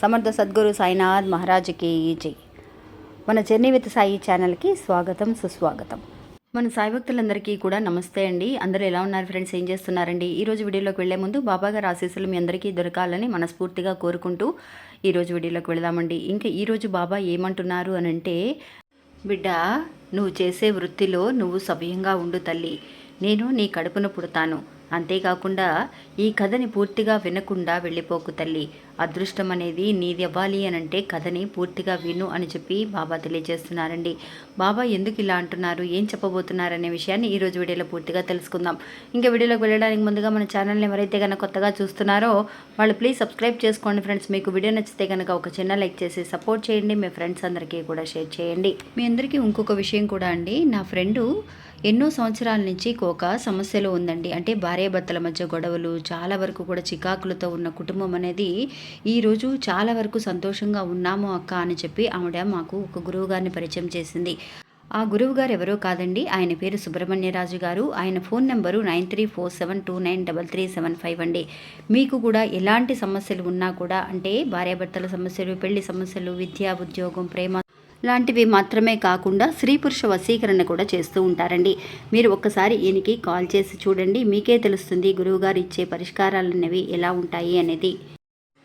సమర్థ సద్గురు సాయినాథ్ మహారాజ్కి జై. మన జర్నీ విత్ సాయి ఛానల్కి స్వాగతం సుస్వాగతం. మన సాయి భక్తులందరికీ కూడా నమస్తే అండి. అందరూ ఎలా ఉన్నారు ఫ్రెండ్స్? ఏం చేస్తున్నారండి? ఈ రోజు వీడియోలోకి వెళ్ళే ముందు బాబా గారి ఆశీస్సులు మీ అందరికీ దొరకాలని మనస్ఫూర్తిగా కోరుకుంటూ ఈరోజు వీడియోలోకి వెళదామండి. ఇంకా ఈరోజు బాబా ఏమంటున్నారు అని అంటే బిడ్డ నువ్వు చేసే వృత్తిలో నువ్వు సవ్యంగా ఉండు తల్లి. నేను నీ కడుపున పుడతాను. అంతేకాకుండా ఈ కథని పూర్తిగా వినకుండా వెళ్ళిపోకు తల్లి. అదృష్టం అనేది నీది అవ్వాలి అని అంటే కథని పూర్తిగా విను అని చెప్పి బాబా తెలియజేస్తున్నారండి. బాబా ఎందుకు ఇలా అంటున్నారు? ఏం చెప్పబోతున్నారు అనే విషయాన్ని ఈరోజు వీడియోలో పూర్తిగా తెలుసుకుందాం. ఇంకా వీడియోలోకి వెళ్ళడానికి ముందుగా మన ఛానల్ని ఎవరైతే కనుక కొత్తగా చూస్తున్నారో వాళ్ళు ప్లీజ్ సబ్స్క్రైబ్ చేసుకోండి ఫ్రెండ్స్. మీకు వీడియో నచ్చితే కనుక ఒక చిన్న లైక్ చేసి సపోర్ట్ చేయండి. మీ ఫ్రెండ్స్ అందరికీ కూడా షేర్ చేయండి. మీ అందరికీ ఇంకొక విషయం కూడా అండి. నా ఫ్రెండు ఎన్నో సంవత్సరాల నుంచి ఒక సమస్యలో ఉందండి. అంటే భార్యాభర్తల మధ్య గొడవలు చాలా వరకు కూడా చికాకులతో ఉన్న కుటుంబం అనేది ఈరోజు చాలా వరకు సంతోషంగా ఉన్నాము అక్క అని చెప్పి ఆవిడ మాకు ఒక గురువుగారిని పరిచయం చేసింది. ఆ గురువు గారు ఎవరో కాదండి ఆయన పేరు సుబ్రహ్మణ్యరాజు గారు. ఆయన phone number nine three four seven two nine double three seven five అండి. మీకు కూడా ఎలాంటి సమస్యలు ఉన్నా కూడా అంటే భార్యాభర్తల సమస్యలు పెళ్ళి సమస్యలు విద్య ఉద్యోగం ప్రేమ లాంటివి మాత్రమే కాకుండా స్త్రీ పురుష వశీకరణ కూడా చేస్తూ ఉంటారండి. మీరు ఒక్కసారి ఈయనకి కాల్ చేసి చూడండి మీకే తెలుస్తుంది గురువుగారు ఇచ్చే పరిష్కారాలు అనేవి ఎలా ఉంటాయి అనేది.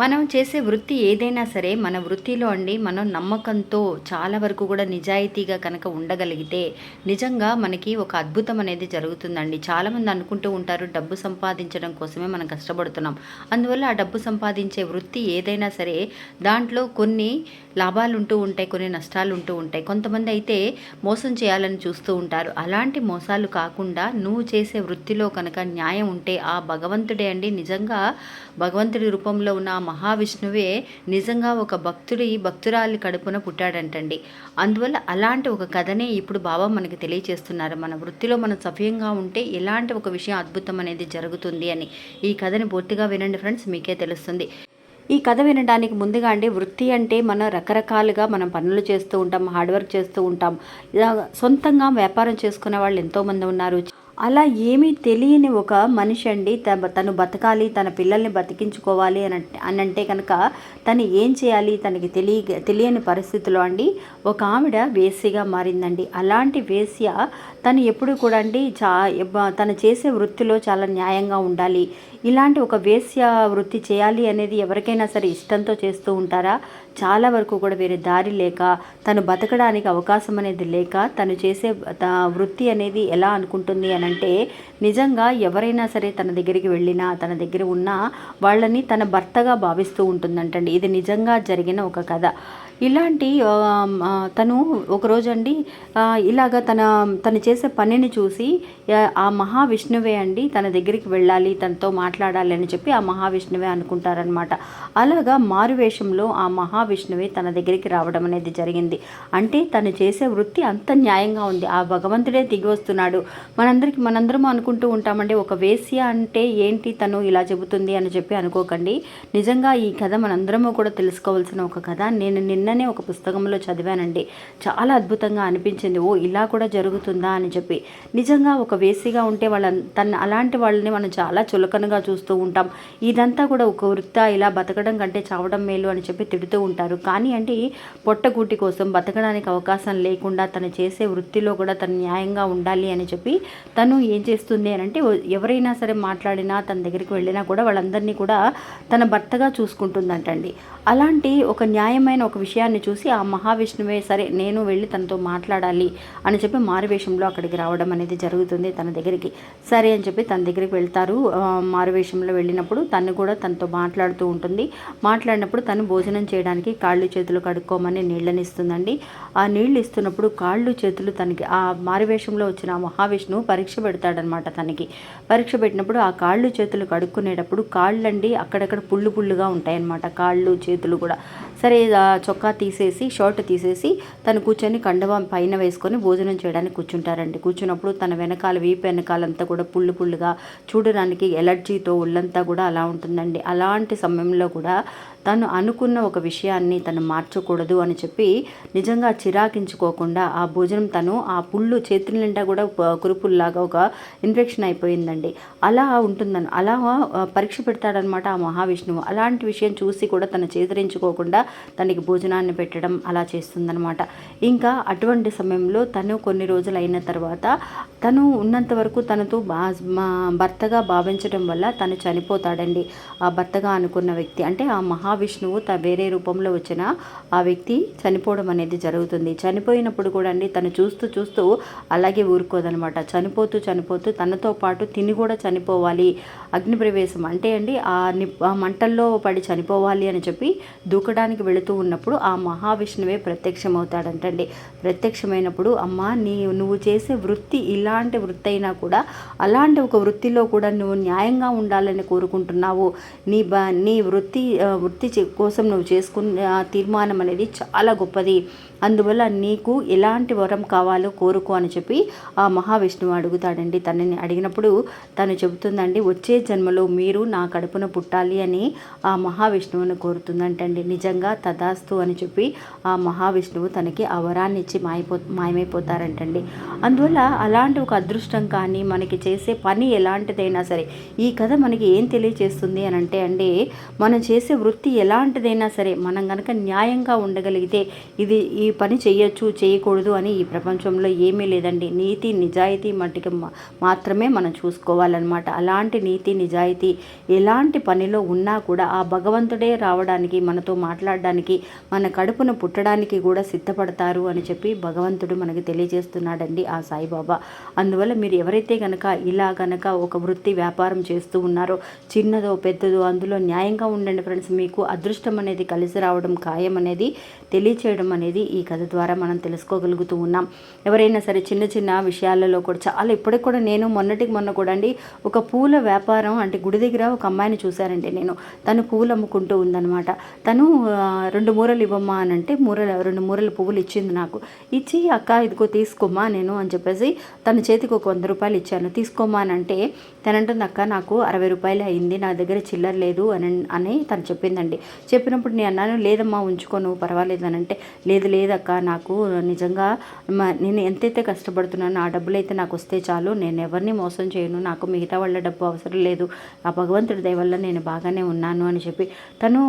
మనం చేసే వృత్తి ఏదైనా సరే మన వృత్తిలో అండి మనం నమ్మకంతో చాలా వరకు కూడా నిజాయితీగా కనుక ఉండగలిగితే నిజంగా మనకి ఒక అద్భుతం అనేది జరుగుతుందండి. చాలామంది అనుకుంటూ ఉంటారు డబ్బు సంపాదించడం కోసమే మనం కష్టపడుతున్నాం. అందువల్ల ఆ డబ్బు సంపాదించే వృత్తి ఏదైనా సరే దాంట్లో కొన్ని లాభాలు ఉంటూ ఉంటాయి కొన్ని నష్టాలు ఉంటూ ఉంటాయి. కొంతమంది అయితే మోసం చేయాలని చూస్తూ ఉంటారు. అలాంటి మోసాలు కాకుండా నువ్వు చేసే వృత్తిలో కనుక న్యాయం ఉంటే ఆ భగవంతుడే అండి నిజంగా భగవంతుడి రూపంలో ఉన్న మహావిష్ణువే నిజంగా ఒక భక్తుడి భక్తురాలి కడుపున పుట్టాడంటండి. అందువల్ల అలాంటి ఒక కథనే ఇప్పుడు బాబా మనకి తెలియచేస్తున్నారు. మన వృత్తిలో మనం సవ్యంగా ఉంటే ఎలాంటి ఒక విషయం అద్భుతం అనేది జరుగుతుంది అని. ఈ కథని పూర్తిగా వినండి ఫ్రెండ్స్ మీకే తెలుస్తుంది. ఈ కథ వినడానికి ముందుగా అండి వృత్తి అంటే మనం రకరకాలుగా మనం పనులు చేస్తూ ఉంటాం హార్డ్ వర్క్ చేస్తూ ఉంటాం. సొంతంగా వ్యాపారం చేసుకునే వాళ్ళు ఎంతోమంది ఉన్నారు. అలా ఏమీ తెలియని ఒక మనిషి అండి త- తను బతకాలి తన పిల్లల్ని బతికించుకోవాలి అని అంటే- అని అంటే కనుక తను ఏం చేయాలి తనకి తెలియ తెలియని పరిస్థితిలో అండి ఒక ఆవిడ వేశ్యగా మారిందండి. అలాంటి వేశ్య తను ఎప్పుడు కూడా అండి చా తను చేసే వృత్తిలో చాలా న్యాయంగా ఉండాలి. ఇలాంటి ఒక వేశ్య వృత్తి చేయాలి అనేది ఎవరికైనా సరే ఇష్టంతో చేస్తూ ఉంటారా? చాలా వరకు కూడా వేరే దారి లేక తను బతకడానికి అవకాశం అనేది లేక తను చేసే త- వృత్తి అనేది ఎలా అనుకుంటుంది అని అంటే నిజంగా ఎవరైనా సరే తన దగ్గరికి వెళ్ళినా తన దగ్గర ఉన్నా వాళ్ళని తన భర్తగా భావిస్తూ ఉంటుందంటండి. ఇది నిజంగా జరిగిన ఒక కథ. ఇలాంటి తను ఒకరోజు అండి ఇలాగ తన తను చేసే పనిని చూసి ఆ, మహావిష్ణువే అండి తన దగ్గరికి వెళ్ళాలి తనతో మాట్లాడాలి అని చెప్పి ఆ మహావిష్ణువే అనుకుంటారనమాట అలాగా మారువేషంలో ఆ మహావిష్ణువే తన దగ్గరికి రావడం అనేది జరిగింది. అంటే తను చేసే వృత్తి అంత న్యాయంగా ఉంది. ఆ భగవంతుడే దిగి వస్తున్నాడు. మనందరికి మనందరం అనుకుంటూ ఉంటామండి ఒక వేశ్య అంటే ఏంటి తను ఇలా చెబుతుంది అని చెప్పి అనుకోకండి. నిజంగా ఈ కథ మనందరము కూడా తెలుసుకోవాల్సిన ఒక కథ. నేను నిన్ననే ఒక పుస్తకంలో చదివానండి. చాలా అద్భుతంగా అనిపించింది. ఓ ఇలా కూడా జరుగుతుందా అని చెప్పి. నిజంగా ఒక వేసిగా ఉంటే వాళ్ళ తన అలాంటి వాళ్ళని మనం చాలా చులకనగా చూస్తూ ఉంటాం. ఇదంతా కూడా ఒక వృత్త ఇలా బతకడం కంటే చావడం మేలు అని చెప్పి తిడుతూ ఉంటారు. కానీ అంటే పొట్టగూటి కోసం బతకడానికి అవకాశం లేకుండా తను చేసే వృత్తిలో కూడా తను న్యాయంగా ఉండాలి అని చెప్పి తను ఏం చేస్తుంది అని అంటే ఎవరైనా సరే మాట్లాడినా తన దగ్గరికి వెళ్ళినా కూడా వాళ్ళందరినీ కూడా తన భర్తగా చూసుకుంటుందంటండి. అలాంటి ఒక న్యాయమైన ఒక విషయం విషయాన్ని చూసి ఆ మహావిష్ణువే సరే నేను వెళ్ళి తనతో మాట్లాడాలి అని చెప్పి మారువేషంలో అక్కడికి రావడం అనేది జరుగుతుంది తన దగ్గరికి. సరే అని చెప్పి తన దగ్గరికి వెళ్తారు. మారువేషంలో వెళ్ళినప్పుడు తను కూడా తనతో మాట్లాడుతూ ఉంటుంది. మాట్లాడినప్పుడు తను భోజనం చేయడానికి కాళ్ళు చేతులు కడుక్కోమని నీళ్ళని ఇస్తుందండి ఆ నీళ్ళు ఇస్తున్నప్పుడు కాళ్ళు చేతులు తనకి ఆ మారువేషంలో వచ్చిన మహావిష్ణువు పరీక్ష పెడతాడనమాట తనకి. పరీక్ష పెట్టినప్పుడు ఆ కాళ్ళు చేతులు కడుక్కునేటప్పుడు కాళ్ళండి అక్కడక్కడ పుళ్ళు పుల్లుగా ఉంటాయన్నమాట కాళ్ళు చేతులు కూడా. సరే చొక్క చొక్కా తీసేసి షర్ట్ తీసేసి తను కూర్చొని కండవం పైన వేసుకొని భోజనం చేయడానికి కూర్చుంటారండి. కూర్చున్నప్పుడు తన వెనకాల వీపు వెనకాలంతా కూడా పుళ్ళు పుళ్ళుగా చూడడానికి ఎలర్జీతో ఒళ్ళంతా కూడా అలా ఉంటుందండి. అలాంటి సమయంలో కూడా తను అనుకున్న ఒక విషయాన్ని తను మార్చకూడదు అని చెప్పి నిజంగా చిరాకించుకోకుండా ఆ భోజనం తను ఆ పుళ్ళు చేతుల నిండా కూడా కురుపుల్లాగా ఒక ఇన్ఫెక్షన్ అయిపోయిందండి. అలా ఉంటుందని అలా పరీక్ష పెడతాడనమాట ఆ మహావిష్ణువు. అలాంటి విషయం చూసి కూడా తను చేదరించుకోకుండా తనకి భోజనాన్ని పెట్టడం అలా చేస్తుందనమాట. ఇంకా అటువంటి సమయంలో తను కొన్ని రోజులు అయిన తర్వాత తను ఉన్నంత వరకు తనతో మా భర్తగా భావించడం వల్ల తను చనిపోతాడండి. ఆ భర్తగా అనుకున్న వ్యక్తి అంటే ఆ మహా మహావిష్ణువు త వేరే రూపంలో వచ్చిన ఆ వ్యక్తి చనిపోవడం అనేది జరుగుతుంది. చనిపోయినప్పుడు కూడా అండి తను చూస్తూ చూస్తూ అలాగే ఊరుకోదనమాట చనిపోతూ చనిపోతూ తనతో పాటు తిని కూడా చనిపోవాలి. అగ్ని ప్రవేశం అంటే అండి ఆ ని ఆ మంటల్లో పడి చనిపోవాలి అని చెప్పి దూకడానికి వెళుతూ ఉన్నప్పుడు ఆ మహావిష్ణువే ప్రత్యక్షమవుతాడంటండి. ప్రత్యక్షమైనప్పుడు అమ్మ నీ నువ్వు చేసే వృత్తి ఇలాంటి వృత్తి అయినా కూడా అలాంటి ఒక వృత్తిలో కూడా నువ్వు న్యాయంగా ఉండాలని కోరుకుంటున్నావు. నీ బ నీ వృత్తి వృత్తి భక్తి కోసం నువ్వు చేసుకున్న ఆ తీర్మానం అనేది చాలా గొప్పది. అందువల్ల నీకు ఎలాంటి వరం కావాలో కోరుకో అని చెప్పి ఆ మహావిష్ణువు అడుగుతాడండి. తనని అడిగినప్పుడు తను చెబుతుందండి వచ్చే జన్మలో మీరు నా కడుపున పుట్టాలి అని ఆ మహావిష్ణువుని కోరుతుందంటండి. నిజంగా తదాస్తు అని చెప్పి ఆ మహావిష్ణువు తనకి ఆ వరాన్ని ఇచ్చి మాయపో మాయమైపోతారంటండి. అందువల్ల అలాంటి ఒక అదృష్టం కానీ మనకి చేసే పని ఎలాంటిదైనా సరే ఈ కథ మనకి ఏం తెలియచేస్తుంది అని అంటే అండి మనం చేసే వృత్తి ఎలాంటిదైనా సరే మనం కనుక న్యాయంగా ఉండగలిగితే ఇది ఈ పని చేయొచ్చు చేయకూడదు అని ఈ ప్రపంచంలో ఏమీ లేదండి. నీతి నిజాయితీ మట్టికి మాత్రమే మనం చూసుకోవాలన్నమాట. అలాంటి నీతి నిజాయితీ ఎలాంటి పనిలో ఉన్నా కూడా ఆ భగవంతుడే రావడానికి మనతో మాట్లాడడానికి మన కడుపును పుట్టడానికి కూడా సిద్ధపడతారు అని చెప్పి భగవంతుడు మనకి తెలియజేస్తున్నాడండి ఆ సాయిబాబా. అందువల్ల మీరు ఎవరైతే కనుక ఇలా కనుక ఒక వృత్తి వ్యాపారం చేస్తూ ఉన్నారో చిన్నదో పెద్దదో అందులో న్యాయంగా ఉండండి ఫ్రెండ్స్ మీకు అదృష్టం అనేది కలిసి రావడం ఖాయం అనేది తెలియచేయడం అనేది ఈ కథ ద్వారా మనం తెలుసుకోగలుగుతూ ఉన్నాం. ఎవరైనా సరే చిన్న చిన్న విషయాలలో కూడా చాలా ఇప్పటికి కూడా నేను మొన్నటికి మొన్న కూడా అండి ఒక పూల వ్యాపారం అంటే గుడి దగ్గర ఒక అమ్మాయిని చూశానండి నేను. తను పూలు అమ్ముకుంటూ ఉందన్నమాట. తను రెండు మూరలు ఇవ్వమ్మా అని అంటే మూరలు రెండు మూరలు పువ్వులు ఇచ్చింది నాకు. ఇచ్చి అక్క ఇదిగో తీసుకోమ్మా నేను అని చెప్పేసి తన చేతికి ఒక వంద రూపాయలు ఇచ్చాను. తీసుకోమ్మా అని అంటే తనంటుంది అక్క నాకు అరవై రూపాయలు అయింది నా దగ్గర చిల్లర లేదు అని అని తను చెప్పిందండి. చెప్పినప్పుడు నేను అన్నాను లేదమ్మా ఉంచుకో నువ్వు పర్వాలేదు అని అంటే లేదు లేదక్క నాకు నిజంగా మ- నేను ఎంతైతే కష్టపడుతున్నానో ఆ డబ్బులు అయితే నాకు వస్తే చాలు నేను ఎవరిని మోసం చేయను నాకు మిగతా వాళ్ళ డబ్బు అవసరం లేదు ఆ భగవంతుడి దయ వల్ల నేను బాగానే ఉన్నాను అని చెప్పి తను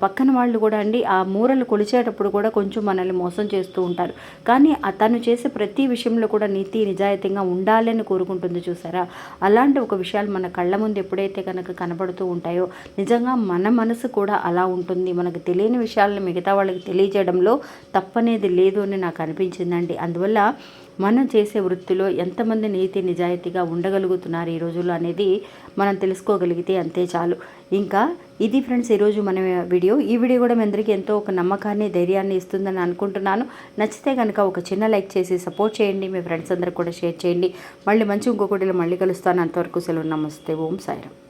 పక్కన వాళ్ళు కూడా అండి ఆ మూరలు కొలిచేటప్పుడు కూడా కొంచెం మనల్ని మోసం చేస్తూ ఉంటారు. కానీ తను చేసే ప్రతి విషయంలో కూడా నీతి నిజాయితీగా ఉండాలని కోరుకుంటుంది చూసారా? అలాంటి ఒక విషయాలు మన కళ్ళ ముందు ఎప్పుడైతే కనుక కనబడుతూ ఉంటాయో నిజంగా మన మనసు కూడా అలా ఉంటుంది. మనకు తెలియని విషయాలను మిగతా వాళ్ళకి తెలియజేయడంలో తప్పనేది లేదు అని నాకు అనిపించిందండి. అందువల్ల మనం చేసే వృత్తిలో ఎంతమంది నీతి నిజాయితీగా ఉండగలుగుతున్నారు ఈ రోజుల్లో అనేది మనం తెలుసుకోగలిగితే అంతే చాలు. ఇంకా ఇది ఫ్రెండ్స్ ఈరోజు మన వీడియో. ఈ వీడియో కూడా మీ అందరికీ ఎంతో ఒక నమ్మకాన్ని ధైర్యాన్ని ఇస్తుందని అనుకుంటున్నాను. నచ్చితే కనుక ఒక చిన్న లైక్ చేసి సపోర్ట్ చేయండి. మీ ఫ్రెండ్స్ అందరికి కూడా షేర్ చేయండి. మళ్ళీ మంచి ఇంకొకటిలో మళ్ళీ కలుస్తాను. అంతవరకు సెలవు. నమస్తే. ఓం సాయిరామ్.